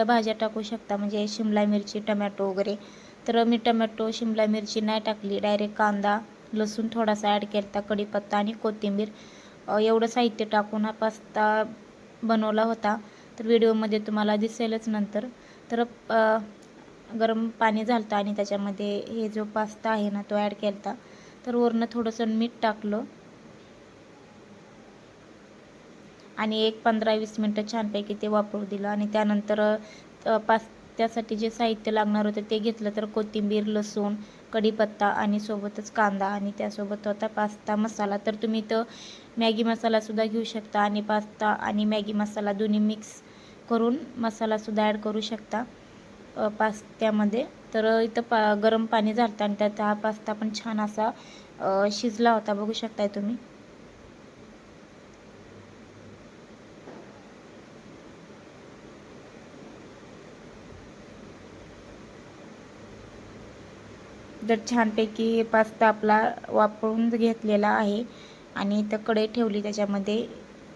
सगळ्या भाज्या टाकू शकता. म्हणजे शिमला मिरची टमॅटो वगैरे. तर मी टमॅटो शिमला मिरची नाही टाकली. डायरेक्ट कांदा लसूण थोडासा ॲड केला होता कढीपत्ता आणि कोथिंबीर. एवढं साहित्य टाकून हा पास्ता बनवला होता. तर व्हिडिओमध्ये तुम्हाला दिसेलच नंतर. तर गरम पाणी झालं आणि त्याच्यामध्ये हे जो पास्ता आहे ना तो ॲड केला होता तर वरनं थोडंसं मीठ टाकलं. आणि एक पंधरा वीस मिनटं छानपैकी ते वापरू दिलं. आणि त्यानंतर अ, पास्त्यासाठी जे साहित्य लागणार होतं ते घेतलं तर कोथिंबीर लसूण कढीपत्ता आणि सोबतच कांदा आणि त्यासोबत होता पास्ता मसाला. तर तुम्ही तर मॅगी मसालासुद्धा घेऊ शकता आणि पास्ता आणि मॅगी मसाला दोन्ही मिक्स करून मसालासुद्धा ॲड करू शकता पास्त्यामध्ये. तर इथं पा गरम पाणी झालं आणि त्यात हा पास्ता पण छान असा शिजला होता. बघू शकताय तुम्ही. जर छानपैकी पास्ता आपला वापरून घेतलेला आहे. आणि इथं कढई ठेवली त्याच्यामध्ये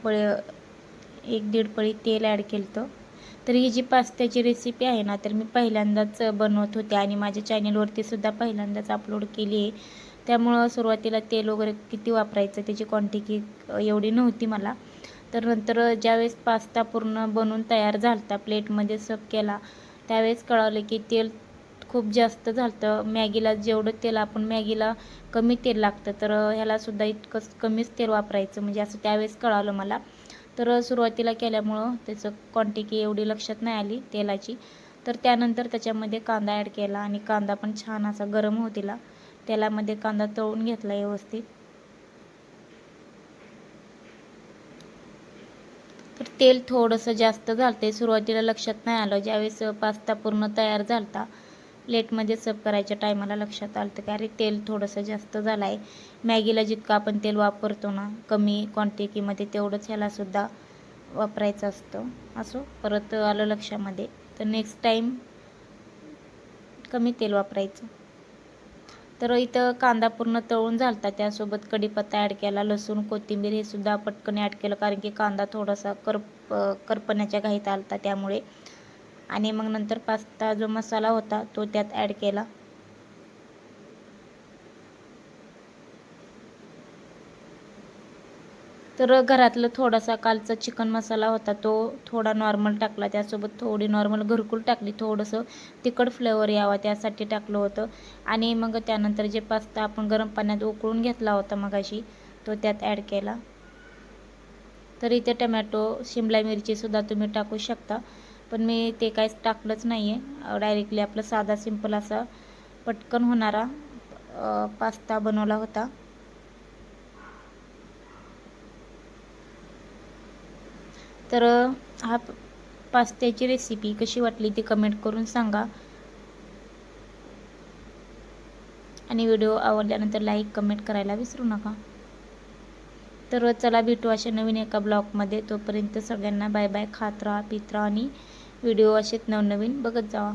पळ एक दीड पळी तेल ॲड केलं तर ही जी पास्त्याची रेसिपी आहे ना तर मी पहिल्यांदाच बनवत होते आणि माझ्या चॅनेलवरती सुद्धा पहिल्यांदाच अपलोड केली आहे. त्यामुळं सुरुवातीला तेल वगैरे किती वापरायचं त्याची क्वांटिटी एवढी नव्हती मला. तर नंतर ज्यावेळेस पास्ता पूर्ण बनवून तयार झाला होता प्लेटमध्ये सर्व केला त्यावेळेस कळवलं की तेल खूप जास्त झालं मॅगीला जेवढं तेल आपण मॅगीला कमी तेल लागतं तर ह्यालासुद्धा इतकंच कमीच तेल वापरायचं. म्हणजे असं त्यावेळेस कळालं मला. तर सुरुवातीला केल्यामुळं त्याचं क्वांटिटी एवढी लक्षात नाही आली तेलाची. तर त्यानंतर त्याच्यामध्ये कांदा ॲड केला आणि कांदा पण छान असा गरम होतीला तेलामध्ये कांदा तळून घेतला व्यवस्थित. तर तेल थोडंसं जास्त झालं ते सुरुवातीला लक्षात नाही आलं. ज्यावेळेस पास्ता पूर्ण तयार झाला होता प्लेटमध्ये सर्व करायच्या टायमाला लक्षात आलं की अरे तेल थोडंसं जास्त झालं आहे मॅगीला जितकं आपण तेल वापरतो ना कमी क्वांटिटीमध्ये तेवढंच ह्यालासुद्धा वापरायचं असतं. असो परत आलं लक्षामध्ये. तर नेक्स्ट टाईम कमी तेल वापरायचं. तर इथं कांदा पूर्ण तळून झालता. त्यासोबत कढीपत्ता ॲड केला लसूण कोथिंबीर हे सुद्धा पटकन ॲड केलं. कारण की कांदा थोडासा करप करपण्याच्या घाईत आलता त्यामुळे. आणि मग नंतर पास्ता जो मसाला होता तो त्यात ॲड केला. तर घरातलं थोडासा कालचा चिकन मसाला होता तो थोडा नॉर्मल टाकला. त्यासोबत थोडी नॉर्मल घरकुल टाकली. थोडंसं तिखट फ्लेवर यावा त्यासाठी टाकलं होतं. आणि मग त्यानंतर जे पास्ता आपण गरम पाण्यात उकळून घेतला होता मगाशी तो त्यात ॲड केला. तर इथे टमॅटो शिमला मिरचीसुद्धा तुम्ही टाकू शकता. पण मी ते काहीच टाकलंच नाही आहे डायरेक्टली आपलं साधा सिंपल असा पटकन होणारा पास्ता बनवला होता. तर हा पास्त्याची रेसिपी कशी वाटली ती कमेंट करून सांगा. आणि व्हिडिओ आवडल्यानंतर लाईक कमेंट करायला विसरू नका. तर चला भेटू अशा नवीन एका ब्लॉगमध्ये. तोपर्यंत सगळ्यांना बाय बाय खात राहा पित राहा आणि व्हिडिओ असेच नवनवीन बघत जावा.